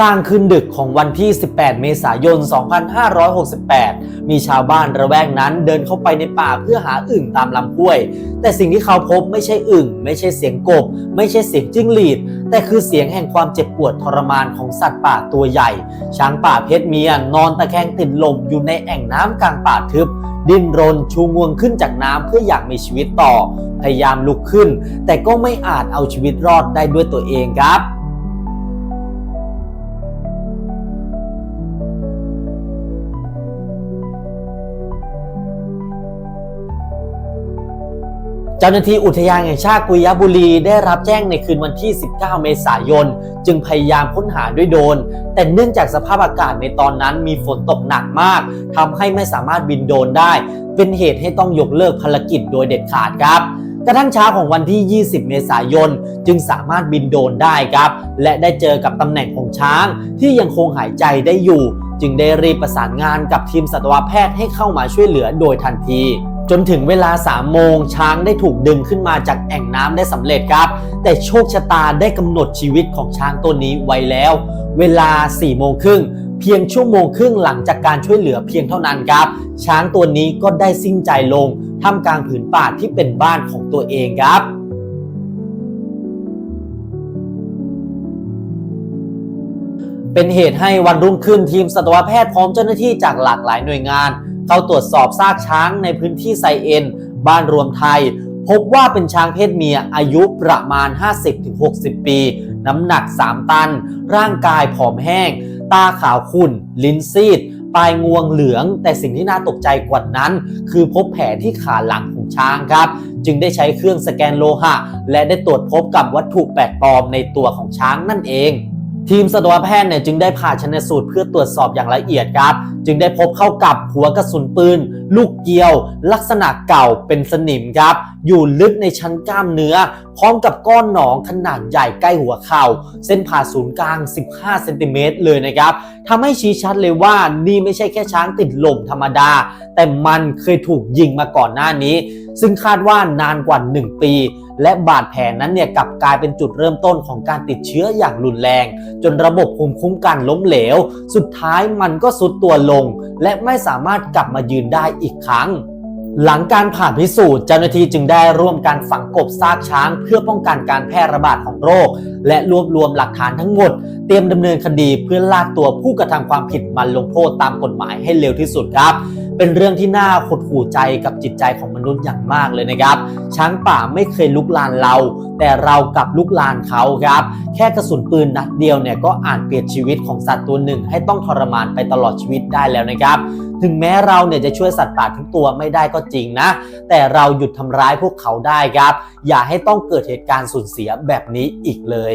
กลางคืนดึกของวันที่ 18 เมษายน 2568 มีชาวบ้านระแวกนั้นเดินเข้าไปในป่าเพื่อหาอึ่งตามลำห้วย แต่สิ่งที่เขาพบไม่ใช่อึ่ง ไม่ใช่เสียงกบ ไม่ใช่เสียงจิ้งหรีด แต่คือเสียงแห่งความเจ็บปวดทรมานของสัตว์ป่าตัวใหญ่ ช้างป่าเพศเมียนอนตะแคงติดลมอยู่ในแอ่งน้ำกลางป่าทึบ ดิ้นรนชูงวงขึ้นจากน้ำเพื่ออยากมีชีวิตต่อ พยายามลุกขึ้น แต่ก็ไม่อาจเอาชีวิตรอดได้ด้วยตัวเองครับ เจ้าหน้าที่อุทยานแห่งชาติกุยบุรีได้รับแจ้งในคืนวันที่ 19 เมษายน จึงพยายามค้นหาด้วยโดรนแต่เนื่องจากสภาพอากาศในตอนนั้นมีฝนตกหนักมากทำให้ไม่สามารถบินโดรนได้ เป็นเหตุให้ต้องยกเลิกภารกิจโดยเด็ดขาดครับกระทั่งเช้าของวันที่ 20 เมษายน จึงสามารถบินโดนได้ครับ และได้เจอกับตำแหน่งของช้างที่ยังคงหายใจได้อยู่ จึงได้รีบประสานงานกับทีมสัตวแพทย์ให้เข้ามาช่วยเหลือโดยทันที จนถึงเวลา3โมงช้างได้ถูกดึงขึ้นมาจากแอ่งน้ำได้สำเร็จครับ แต่โชคชะตาได้กำหนดชีวิตของช้างตัวนี้ไว้แล้ว เวลา4โมงครึ่งเพียงชั่วโมงครึ่งหลังจากการช่วยเหลือเพียงเท่านั้นครับ ช้างตัวนี้ก็ได้สิ้นใจลงท่ามกลางผืนป่าที่เป็นบ้านของตัวเองครับเป็นเหตุให้วันรุ่งขึ้นทีมสัตวแพทย์พร้อมเจ้าหน้าที่จากหลากหลายหน่วยงาน เข้าตรวจสอบซากช้างในพื้นที่ไซเอ็น บ้านรวมไทย พบว่าเป็นช้างเพศเมียอายุประมาณ 50-60 ปี น้ำหนัก 3 ตัน ร่างกายผอมแห้ง ตาขาวขุ่น ลิ้นซีดปลายงวงเหลือง แต่สิ่งที่น่าตกใจกว่านั้น คือพบแผลที่ขาหลังของช้างครับ จึงได้ใช้เครื่องสแกนโลหะ และได้ตรวจพบกับวัตถุแปลกปลอมในตัวของช้างนั่นเอง ทีมสัตวแพทย์เนี่ยจึงได้ผ่าชนสูตรเพื่อตรวจสอบอย่างละเอียดครับ จึงได้พบเข้ากับหัวกระสุนปืน ลูกเกลียว ลักษณะเก่าเป็นสนิมครับ อยู่ลึกในชั้นกล้ามเนื้อ พร้อมกับก้อนหนองขนาดใหญ่ใกล้หัวเข่า เส้นผ่าศูนย์กลาง 15 เซนติเมตรเลยนะครับทำให้ชี้ชัดเลยว่านี่ไม่ใช่แค่ช้างติดลมธรรมดา แต่มันเคยถูกยิงมาก่อนหน้านี้ ซึ่งคาดว่านานกว่า 1 ปี และบาดแผลนั้นเนี่ยกลับกลายเป็นจุดเริ่มต้นของการติดเชื้ออย่างรุนแรง จนระบบภูมิคุ้มกันล้มเหลว สุดท้ายมันก็สุดตัวลง และไม่สามารถกลับมายืนได้อีกครั้งหลังการผ่าพิสูจน์เจ้าหน้าที่จึงได้ร่วมการฝังกบซากช้าง เพื่อป้องกันการแพร่ระบาดของโรค และรวบรวมหลักฐานทั้งหมด เตรียมดำเนินคดีเพื่อลากตัวผู้กระทำความผิดมาลงโทษตามกฎหมายให้เร็วที่สุดครับ เป็นเรื่องที่น่าหดหู่ใจกับจิตใจของมนุษย์อย่างมากเลยนะครับ ช้างป่าไม่เคยลุกลานเรา แต่เรากลับลุกลานเขาครับ แค่กระสุนปืนนัดเดียวเนี่ยก็อ่านเปลี่ยนชีวิตของสัตว์ตัวหนึ่ง ให้ต้องทรมานไปตลอดชีวิตได้แล้วนะครับถึงแม้เราเนี่ยจะช่วยสัตว์ป่าทุกตัวไม่ได้ก็จริงนะ แต่เราหยุดทำร้ายพวกเขาได้ครับ อย่าให้ต้องเกิดเหตุการณ์สูญเสียแบบนี้อีกเลย